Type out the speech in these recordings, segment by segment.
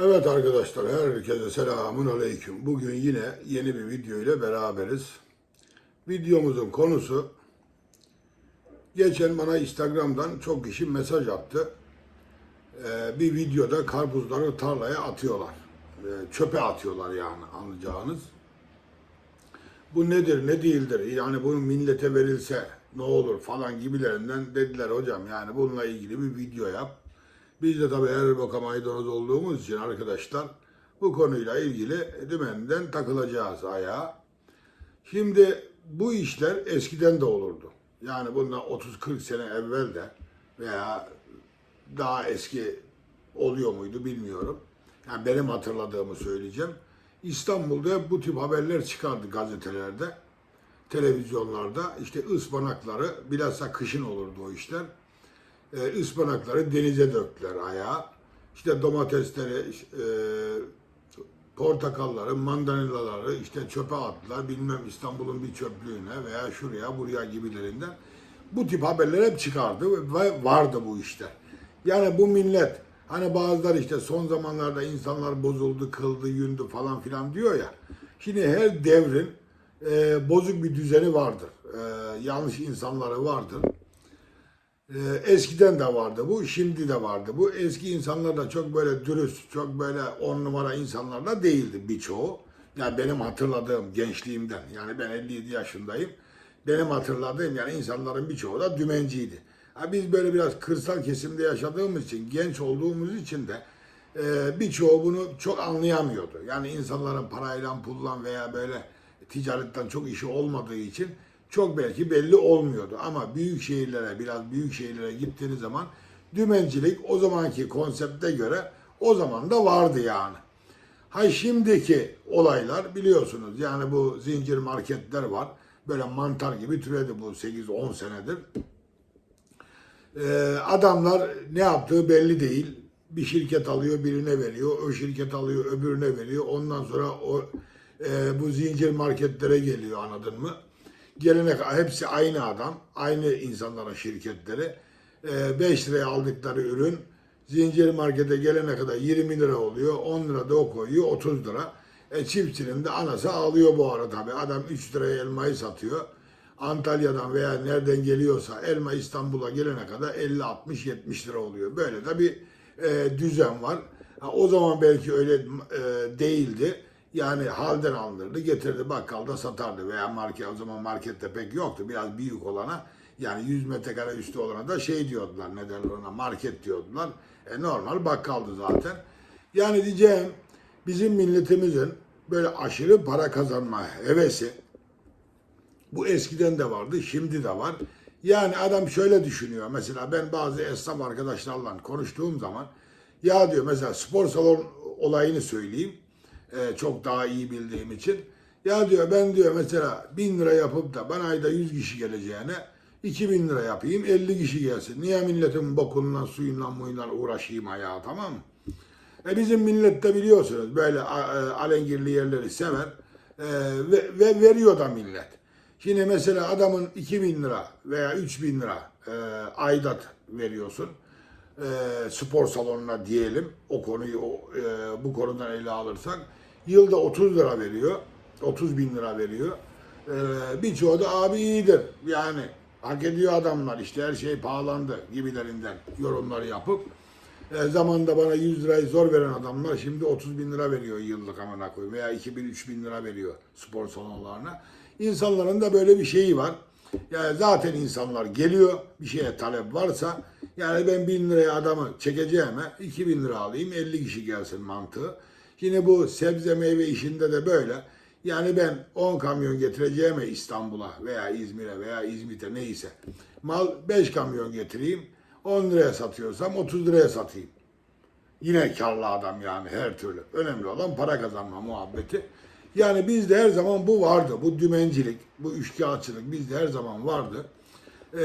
Evet arkadaşlar herkese selamun aleyküm. Bugün yine yeni bir video ile beraberiz. Videomuzun konusu geçen bana Instagram'dan çok kişi mesaj attı. Ee, bir videoda karpuzları tarlaya atıyorlar. Ee, çöpe atıyorlar yani anlayacağınız. Bu nedir ne değildir yani bunu millete verilse ne olur falan gibilerinden dediler hocam yani bununla ilgili bir video yap. Biz de tabii her boka maydanoz olduğumuz için arkadaşlar bu konuyla ilgili dümenden takılacağız ayağa. Şimdi bu işler eskiden de olurdu. Yani bundan 30-40 sene evvel de veya daha eski oluyor muydu bilmiyorum. Yani benim hatırladığımı söyleyeceğim. İstanbul'da bu tip haberler çıkardı gazetelerde, televizyonlarda. İşte ıspanakları, bilhassa kışın olurdu o işler e, ıspanakları denize döktüler ayağa. İşte domatesleri, e, portakalları, mandalinaları işte çöpe attılar. Bilmem İstanbul'un bir çöplüğüne veya şuraya buraya gibilerinden. Bu tip haberler hep çıkardı ve vardı bu işler. Yani bu millet hani bazıları işte son zamanlarda insanlar bozuldu, kıldı, yündü falan filan diyor ya. Şimdi her devrin e, bozuk bir düzeni vardır. E, yanlış insanları vardır. Ee, eskiden de vardı bu, şimdi de vardı bu. Eski insanlar da çok böyle dürüst, çok böyle on numara insanlar da değildi birçoğu. Yani benim hatırladığım gençliğimden, yani ben 57 yaşındayım. Benim hatırladığım yani insanların birçoğu da dümenciydi. Ha biz böyle biraz kırsal kesimde yaşadığımız için, genç olduğumuz için de e, birçoğu bunu çok anlayamıyordu. Yani insanların parayla, pulla veya böyle ticaretten çok işi olmadığı için çok belki belli olmuyordu. Ama büyük şehirlere, biraz büyük şehirlere gittiğiniz zaman dümencilik o zamanki konsepte göre o zaman da vardı yani. Ha şimdiki olaylar biliyorsunuz yani bu zincir marketler var. Böyle mantar gibi türedi bu 8-10 senedir. Ee, adamlar ne yaptığı belli değil. Bir şirket alıyor birine veriyor. O şirket alıyor öbürüne veriyor. Ondan sonra o e, bu zincir marketlere geliyor anladın mı? Gelene kadar hepsi aynı adam, aynı insanların şirketleri. 5 liraya aldıkları ürün zincir markete gelene kadar 20 lira oluyor. 10 lira da o koyuyor 30 lira. E, çiftçinin de anası ağlıyor bu arada tabii. Adam 3 liraya elmayı satıyor. Antalya'dan veya nereden geliyorsa elma İstanbul'a gelene kadar 50, 60, 70 lira oluyor. Böyle de bir e, düzen var. Ha, o zaman belki öyle e, değildi. Yani halden alınırdı, getirdi bakkalda satardı veya market o zaman markette pek yoktu. Biraz büyük olana yani 100 metrekare üstü olana da şey diyordular ne derler ona market diyordular. E normal bakkaldı zaten. Yani diyeceğim bizim milletimizin böyle aşırı para kazanma hevesi bu eskiden de vardı, şimdi de var. Yani adam şöyle düşünüyor. Mesela ben bazı esnaf arkadaşlarla konuştuğum zaman ya diyor mesela spor salon olayını söyleyeyim e, çok daha iyi bildiğim için. Ya diyor ben diyor mesela bin lira yapıp da bana ayda 100 kişi geleceğine 2000 lira yapayım 50 kişi gelsin. Niye milletin bokundan suyundan muyundan uğraşayım ayağa tamam mı? E bizim millet de biliyorsunuz böyle e, alengirli yerleri sever e, ve, ve veriyor da millet. Şimdi mesela adamın 2000 lira veya 3000 lira e, aidat veriyorsun e, spor salonuna diyelim o konuyu o, e, bu konudan ele alırsak yılda 30 lira veriyor 30 bin lira veriyor e, birçoğu da abi iyidir yani hak ediyor adamlar işte her şey pahalandı gibilerinden yorumlar yapıp e, zamanda bana 100 lirayı zor veren adamlar şimdi 30 bin lira veriyor yıllık amına koyayım veya 2000 3000 lira veriyor spor salonlarına. İnsanların da böyle bir şeyi var. Yani zaten insanlar geliyor bir şeye talep varsa yani ben 1000 liraya adamı çekeceğime 2000 lira alayım 50 kişi gelsin mantığı. Yine bu sebze meyve işinde de böyle. Yani ben 10 kamyon getireceğime İstanbul'a veya İzmir'e veya İzmit'e neyse mal 5 kamyon getireyim 10 liraya satıyorsam 30 liraya satayım. Yine karlı adam yani her türlü. Önemli olan para kazanma muhabbeti. Yani bizde her zaman bu vardı. Bu dümencilik, bu üçkağıtçılık bizde her zaman vardı. Ee,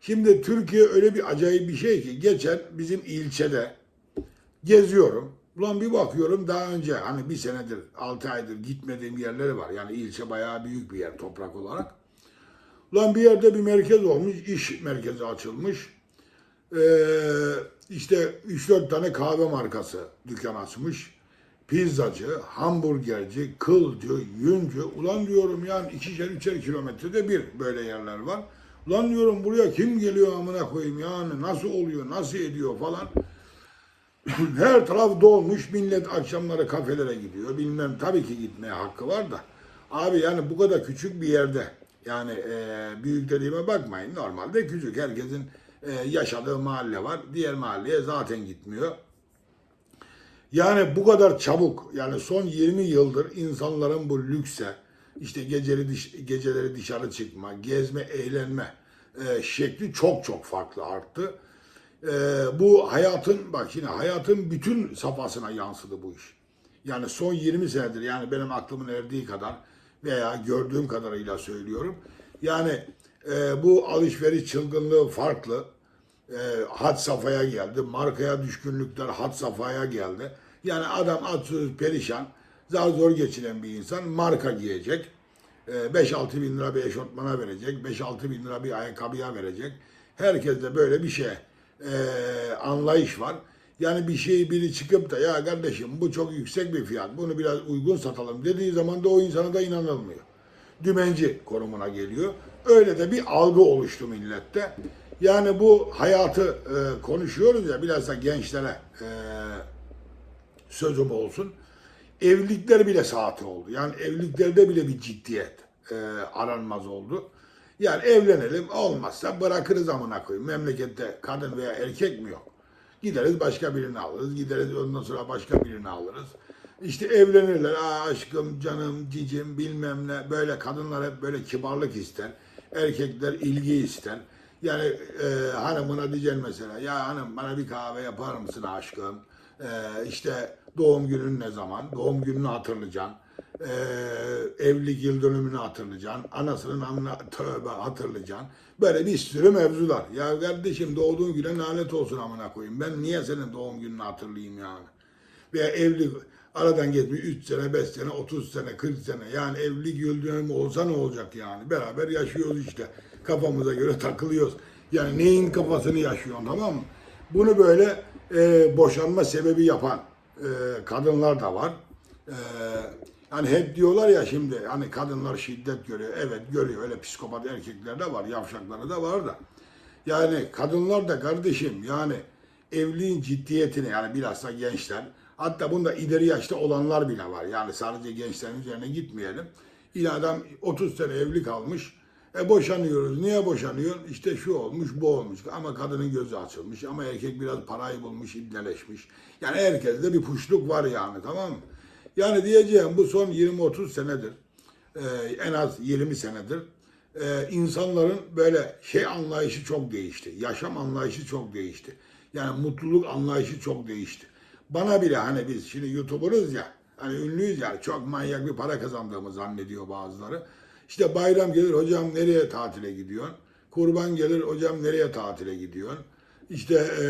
şimdi Türkiye öyle bir acayip bir şey ki geçen bizim ilçede geziyorum. Ulan bir bakıyorum daha önce hani bir senedir, altı aydır gitmediğim yerleri var. Yani ilçe bayağı büyük bir yer toprak olarak. Ulan bir yerde bir merkez olmuş, iş merkezi açılmış. Ee, işte 3-4 tane kahve markası dükkan açmış. Pizzacı, hamburgerci, kılcı, yüncü. Ulan diyorum yani ikişer üçer kilometrede bir böyle yerler var. Ulan diyorum buraya kim geliyor amına koyayım yani nasıl oluyor, nasıl ediyor falan. Her taraf dolmuş. Millet akşamları kafelere gidiyor. Bilmem tabii ki gitmeye hakkı var da. Abi yani bu kadar küçük bir yerde yani e, büyük dediğime bakmayın. Normalde küçük. Herkesin e, yaşadığı mahalle var. Diğer mahalleye zaten gitmiyor. Yani bu kadar çabuk yani son 20 yıldır insanların bu lükse işte geceleri, dış- geceleri dışarı çıkma, gezme, eğlenme e, şekli çok çok farklı arttı. E, bu hayatın bak yine hayatın bütün safhasına yansıdı bu iş. Yani son 20 senedir yani benim aklımın erdiği kadar veya gördüğüm kadarıyla söylüyorum. Yani e, bu alışveriş çılgınlığı farklı e, had safhaya geldi. Markaya düşkünlükler had safhaya geldi. Yani adam atsız perişan, zar zor geçinen bir insan marka giyecek. E, 5-6 bin lira bir eşortmana verecek. 5-6 bin lira bir ayakkabıya verecek. Herkeste böyle bir şey e, anlayış var. Yani bir şeyi biri çıkıp da ya kardeşim bu çok yüksek bir fiyat bunu biraz uygun satalım dediği zaman da o insana da inanılmıyor dümenci konumuna geliyor. Öyle de bir algı oluştu millette. Yani bu hayatı e, konuşuyoruz ya biraz da gençlere e, sözüm olsun. Evlilikler bile saati oldu. Yani evliliklerde bile bir ciddiyet e, aranmaz oldu. Yani evlenelim olmazsa bırakırız amına koyayım. Memlekette kadın veya erkek mi yok? Gideriz başka birini alırız. Gideriz ondan sonra başka birini alırız. İşte evlenirler. Aa, aşkım, canım, cicim bilmem ne. Böyle kadınlar hep böyle kibarlık ister. Erkekler ilgi ister. Yani e, hanımına diyeceksin mesela. Ya hanım bana bir kahve yapar mısın aşkım? E, işte doğum günün ne zaman? Doğum gününü hatırlayacaksın. E, evlilik yıl dönümünü hatırlayacaksın. Anasının anına tövbe hatırlayacaksın. Böyle bir sürü mevzular. Ya kardeşim doğduğun güne lanet olsun amına koyayım. Ben niye senin doğum gününü hatırlayayım yani? Veya evlilik aradan geçmiş 3 sene, 5 sene, 30 sene, 40 sene. Yani evlilik yıl dönümü olsa ne olacak yani? Beraber yaşıyoruz işte. Kafamıza göre takılıyoruz. Yani neyin kafasını yaşıyorsun tamam mı? Bunu böyle e, boşanma sebebi yapan e, kadınlar da var. E, hani hep diyorlar ya şimdi hani kadınlar şiddet görüyor. Evet görüyor. Öyle psikopat erkekler de var. Yavşakları da var da. Yani kadınlar da kardeşim yani evliliğin ciddiyetini yani bilhassa gençler hatta bunda ileri yaşta olanlar bile var. Yani sadece gençlerin üzerine gitmeyelim. Yine adam 30 sene evli kalmış. E boşanıyoruz. Niye boşanıyor? İşte şu olmuş, bu olmuş. Ama kadının gözü açılmış. Ama erkek biraz parayı bulmuş, ibneleşmiş. Yani herkeste bir puşluk var yani tamam mı? Yani diyeceğim bu son 20-30 senedir, e, en az 20 senedir e, insanların böyle şey anlayışı çok değişti. Yaşam anlayışı çok değişti. Yani mutluluk anlayışı çok değişti. Bana bile hani biz şimdi YouTuber'ız ya, hani ünlüyüz ya, çok manyak bir para kazandığımı zannediyor bazıları. İşte bayram gelir hocam nereye tatile gidiyorsun? Kurban gelir hocam nereye tatile gidiyorsun? İşte e,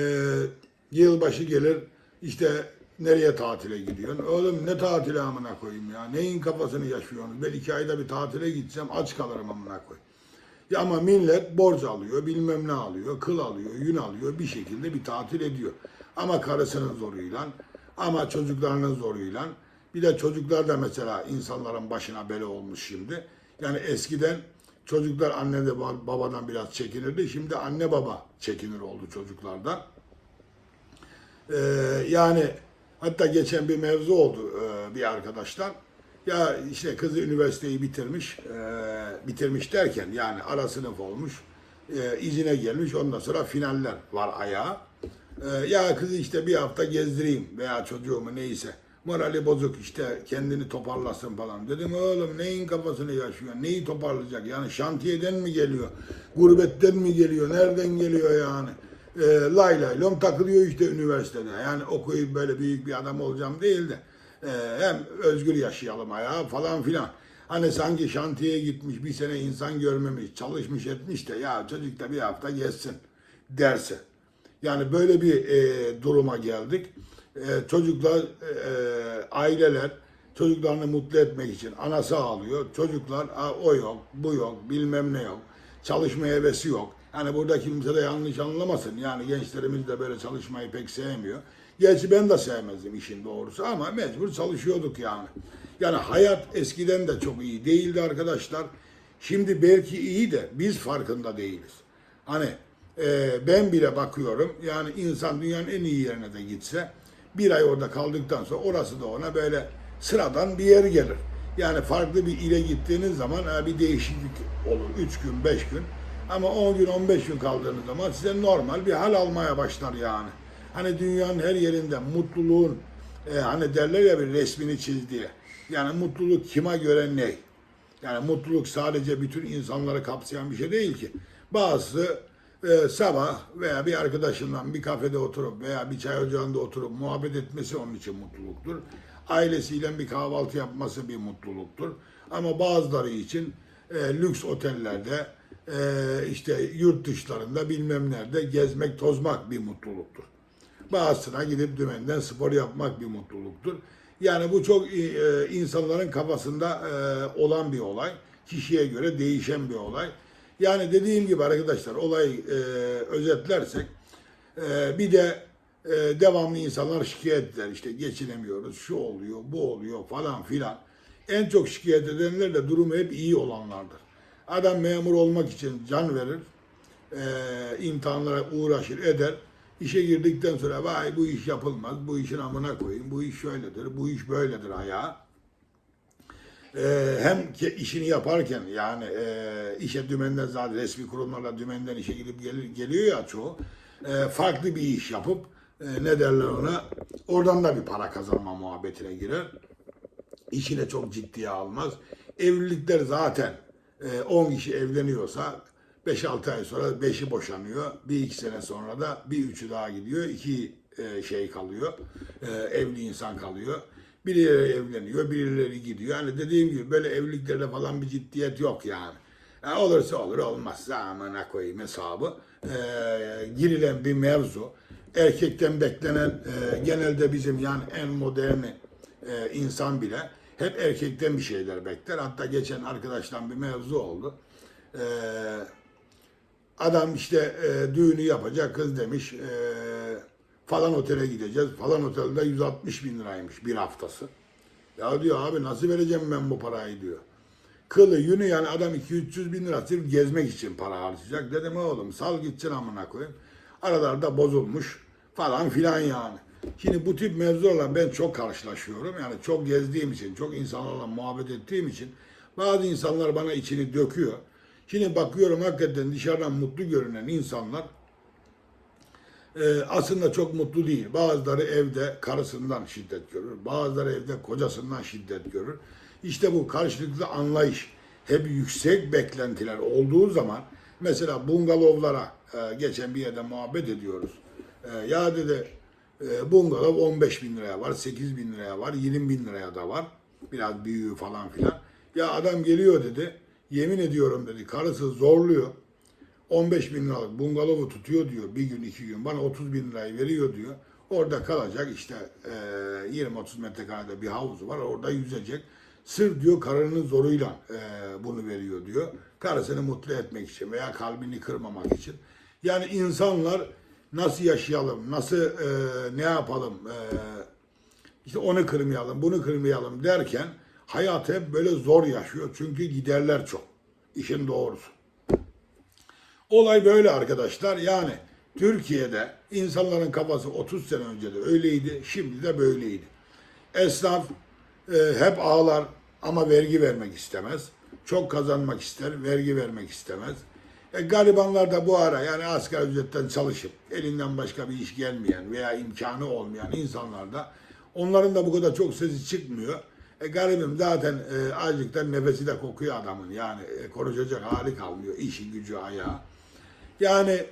yılbaşı gelir işte nereye tatile gidiyorsun? Oğlum ne tatile amına koyayım ya? Neyin kafasını yaşıyorsunuz? Ben iki ayda bir tatile gitsem aç kalırım amına koy. Ya ama millet borç alıyor, bilmem ne alıyor, kıl alıyor, yün alıyor, bir şekilde bir tatil ediyor. Ama karısının zoruyla, ama çocuklarının zoruyla. Bir de çocuklar da mesela insanların başına bela olmuş şimdi. Yani eskiden çocuklar anne de babadan biraz çekinirdi. Şimdi anne baba çekinir oldu çocuklardan. Ee, yani hatta geçen bir mevzu oldu e, bir arkadaştan. Ya işte kızı üniversiteyi bitirmiş, e, bitirmiş derken yani ara sınıf olmuş, e, izine gelmiş ondan sonra finaller var ayağa. E, ya kızı işte bir hafta gezdireyim veya çocuğumu neyse. Morali bozuk işte kendini toparlasın falan. Dedim oğlum neyin kafasını yaşıyor? Neyi toparlayacak? Yani şantiyeden mi geliyor? Gurbetten mi geliyor? Nereden geliyor yani? E, lay lay lom takılıyor işte üniversitede. Yani okuyup böyle büyük bir adam olacağım değil de e, hem özgür yaşayalım ayağa falan filan. Hani sanki şantiyeye gitmiş bir sene insan görmemiş, çalışmış etmiş de ya çocuk da bir hafta gezsin derse. Yani böyle bir e, duruma geldik. E, çocuklar, e, aileler çocuklarını mutlu etmek için anası ağlıyor. Çocuklar "Aa, o yok, bu yok, bilmem ne yok. Çalışma hevesi yok. Hani burada kimse de yanlış anlamasın. Yani gençlerimiz de böyle çalışmayı pek sevmiyor. Gerçi ben de sevmezdim işin doğrusu ama mecbur çalışıyorduk yani. Yani hayat eskiden de çok iyi değildi arkadaşlar. Şimdi belki iyi de biz farkında değiliz. Hani e, ben bile bakıyorum yani insan dünyanın en iyi yerine de gitse bir ay orada kaldıktan sonra orası da ona böyle sıradan bir yer gelir. Yani farklı bir ile gittiğiniz zaman bir değişiklik olur. 3 gün, 5 gün. Ama 10 gün, 15 gün kaldığınız zaman size normal bir hal almaya başlar yani. Hani dünyanın her yerinde mutluluğun e, hani derler ya bir resmini çiz diye. Yani mutluluk kime göre ne? Yani mutluluk sadece bütün insanları kapsayan bir şey değil ki. Bazısı e, sabah veya bir arkadaşından bir kafede oturup veya bir çay ocağında oturup muhabbet etmesi onun için mutluluktur. Ailesiyle bir kahvaltı yapması bir mutluluktur. Ama bazıları için e, lüks otellerde, e, işte yurt dışlarında bilmem nerede gezmek, tozmak bir mutluluktur. Bazısına gidip dümenden spor yapmak bir mutluluktur. Yani bu çok e, insanların kafasında e, olan bir olay. Kişiye göre değişen bir olay. Yani dediğim gibi arkadaşlar olayı e, özetlersek bir de devamlı insanlar şikayet eder. İşte geçinemiyoruz, şu oluyor, bu oluyor falan filan. En çok şikayet edenler de durumu hep iyi olanlardır. Adam memur olmak için can verir, e, imtihanlara uğraşır, eder. İşe girdikten sonra vay bu iş yapılmaz, bu işin amına koyayım, bu iş şöyledir, bu iş böyledir ayağı. Ee, hem ki işini yaparken yani e, işe dümenden zaten resmi kurumlarla dümenden işe gidip gelir, geliyor ya çoğu. E, farklı bir iş yapıp e, ne derler ona oradan da bir para kazanma muhabbetine girer. İşine çok ciddiye almaz. Evlilikler zaten e, 10 kişi evleniyorsa 5-6 ay sonra 5'i boşanıyor. Bir iki sene sonra da bir üçü daha gidiyor. iki e, şey kalıyor. E, evli insan kalıyor. Birileri evleniyor, birileri gidiyor. Yani dediğim gibi böyle evliliklerde falan bir ciddiyet yok yani. yani olursa olur, olmazsa amına koyayım hesabı. E, girilen bir mevzu. Erkekten beklenen e, genelde bizim yani en moderni e, insan bile hep erkekten bir şeyler bekler. Hatta geçen arkadaştan bir mevzu oldu. Eee Adam işte e, düğünü yapacak kız demiş e, falan otele gideceğiz. Falan otelde 160 bin liraymış bir haftası. Ya diyor abi nasıl vereceğim ben bu parayı diyor. Kılı yünü yani adam 200-300 bin lira sırf gezmek için para harcayacak. Dedim oğlum sal gitsin amına koyayım. Aralarda bozulmuş falan filan yani. Şimdi bu tip mevzularla ben çok karşılaşıyorum. Yani çok gezdiğim için, çok insanlarla muhabbet ettiğim için bazı insanlar bana içini döküyor. Şimdi bakıyorum hakikaten dışarıdan mutlu görünen insanlar e, aslında çok mutlu değil. Bazıları evde karısından şiddet görür. Bazıları evde kocasından şiddet görür. İşte bu karşılıklı anlayış hep yüksek beklentiler olduğu zaman mesela bungalovlara e, geçen bir yerde muhabbet ediyoruz. E, ya dedi e, bungalov 15 bin liraya var, 8 bin liraya var, 20 bin liraya da var. Biraz büyüğü falan filan. Ya adam geliyor dedi. Yemin ediyorum dedi. Karısı zorluyor. 15 bin liralık bungalovu tutuyor diyor. Bir gün iki gün. Bana 30 bin lirayı veriyor diyor. Orada kalacak işte e, 20-30 metrekarede bir havuzu var. Orada yüzecek. Sırf diyor karının zoruyla e, bunu veriyor diyor. Karısını mutlu etmek için veya kalbini kırmamak için. Yani insanlar nasıl yaşayalım, nasıl e, ne yapalım, e, işte onu kırmayalım, bunu kırmayalım derken hayatı hep böyle zor yaşıyor. Çünkü giderler çok. İşin doğrusu. Olay böyle arkadaşlar. Yani Türkiye'de insanların kafası 30 sene önce de öyleydi, şimdi de böyleydi. Esnaf e, hep ağlar ama vergi vermek istemez. Çok kazanmak ister, vergi vermek istemez. E, garibanlar da bu ara yani asgari ücretten çalışıp elinden başka bir iş gelmeyen veya imkanı olmayan insanlar da onların da bu kadar çok sesi çıkmıyor. E, garibim zaten e, acıktan nefesi de kokuyor adamın. Yani e, konuşacak hali kalmıyor. işi gücü ayağı. Yani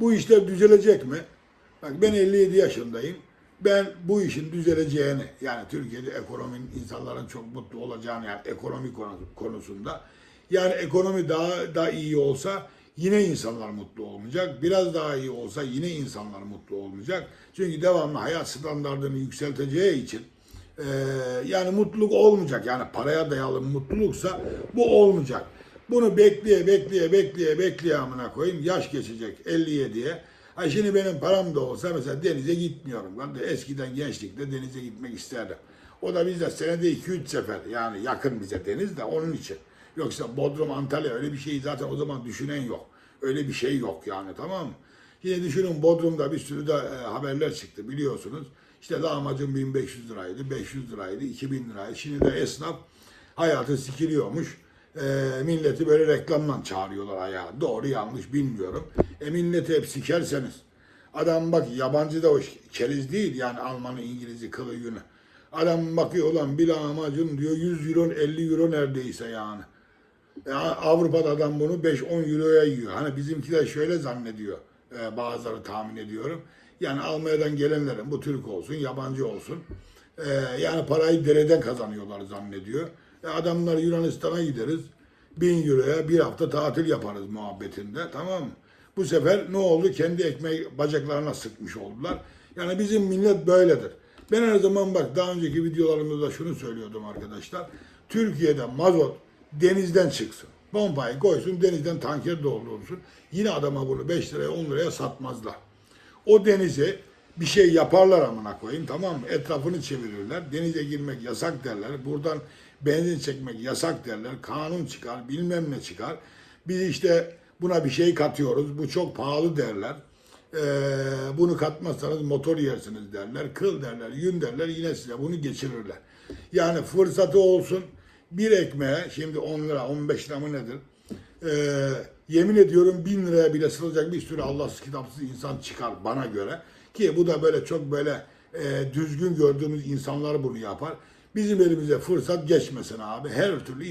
bu işler düzelecek mi? Bak ben 57 yaşındayım. Ben bu işin düzeleceğini yani Türkiye'de ekonominin insanların çok mutlu olacağını yani ekonomi konu- konusunda yani ekonomi daha da iyi olsa yine insanlar mutlu olmayacak. Biraz daha iyi olsa yine insanlar mutlu olmayacak. Çünkü devamlı hayat standartını yükselteceği için ee, yani mutluluk olmayacak. Yani paraya dayalı mutluluksa bu olmayacak. Bunu bekleye bekleye bekleye bekleye amına koyayım. Yaş geçecek 57'ye. Ha şimdi benim param da olsa mesela denize gitmiyorum. Ben de eskiden gençlikte denize gitmek isterdim. O da bizde senede 2-3 sefer yani yakın bize deniz de onun için. Yoksa Bodrum, Antalya öyle bir şey zaten o zaman düşünen yok. Öyle bir şey yok yani tamam mı? Yine düşünün Bodrum'da bir sürü de e, haberler çıktı biliyorsunuz. İşte lahmacun 1500 liraydı, 500 liraydı, 2000 liraydı. Şimdi de esnaf hayatı sikiliyormuş. E, milleti böyle reklamla çağırıyorlar ayağa. Doğru yanlış bilmiyorum. E milleti hep sikerseniz. Adam bak yabancı da o keriz değil yani Almanı, İngiliz'i, kılı yünü. Adam bakıyor ulan bir lahmacun diyor 100 euro 50 euro neredeyse yani. Ya Avrupa'da adam bunu 5-10 euroya yiyor. Hani bizimkiler şöyle zannediyor. e, bazıları tahmin ediyorum. Yani Almanya'dan gelenlerin bu Türk olsun, yabancı olsun. e, yani parayı dereden kazanıyorlar zannediyor. E, adamlar Yunanistan'a gideriz. 1000 euroya bir hafta tatil yaparız muhabbetinde. Tamam mı? Bu sefer ne oldu? Kendi ekmeği bacaklarına sıkmış oldular. Yani bizim millet böyledir. Ben her zaman bak daha önceki videolarımda da şunu söylüyordum arkadaşlar. Türkiye'de mazot denizden çıksın. Pompayı koysun denizden tanker doldursun. Yine adama bunu 5 liraya 10 liraya satmazlar. O denize bir şey yaparlar amına koyayım tamam mı? Etrafını çevirirler. Denize girmek yasak derler. Buradan benzin çekmek yasak derler. Kanun çıkar bilmem ne çıkar. Biz işte buna bir şey katıyoruz. Bu çok pahalı derler. Ee, bunu katmazsanız motor yersiniz derler. Kıl derler, yün derler. Yine size bunu geçirirler. Yani fırsatı olsun. Bir ekmeğe şimdi 10 lira 15 lira mı nedir? Ee, yemin ediyorum bin liraya bile sığacak bir sürü Allahsız kitapsız insan çıkar bana göre. Ki bu da böyle çok böyle e, düzgün gördüğümüz insanlar bunu yapar. Bizim elimize fırsat geçmesin abi. Her türlü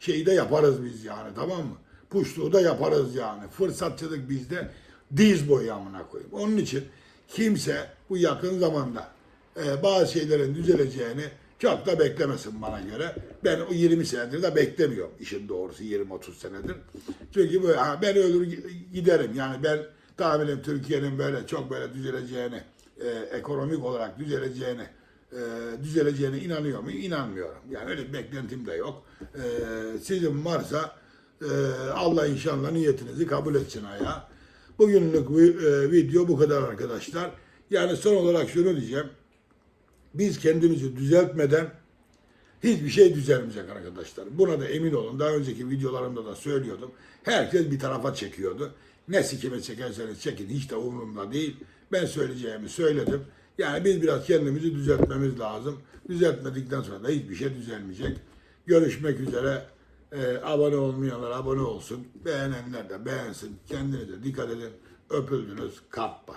şeyi de yaparız biz yani tamam mı? Puşluğu da yaparız yani. Fırsatçılık bizde diz boyu amına koyayım. Onun için kimse bu yakın zamanda e, bazı şeylerin düzeleceğini çok da beklemesin bana göre. Ben o 20 senedir de beklemiyorum işin doğrusu 20-30 senedir. Çünkü böyle, ha, ben ölür giderim. Yani ben tahminim Türkiye'nin böyle çok böyle düzeleceğini, e, ekonomik olarak düzeleceğini, e, düzeleceğine inanıyor muyum? İnanmıyorum. Yani öyle bir beklentim de yok. E, sizin varsa e, Allah inşallah niyetinizi kabul etsin ayağa. Bugünlük bu, e, video bu kadar arkadaşlar. Yani son olarak şunu diyeceğim. Biz kendimizi düzeltmeden hiçbir şey düzelmeyecek arkadaşlar. Buna da emin olun. Daha önceki videolarımda da söylüyordum. Herkes bir tarafa çekiyordu. Ne sikime çekerseniz çekin hiç de umurumda değil. Ben söyleyeceğimi söyledim. Yani biz biraz kendimizi düzeltmemiz lazım. Düzeltmedikten sonra da hiçbir şey düzelmeyecek. Görüşmek üzere. Ee, abone olmayanlar abone olsun. Beğenenler de beğensin. Kendinize dikkat edin. Öpüldünüz. Kappa.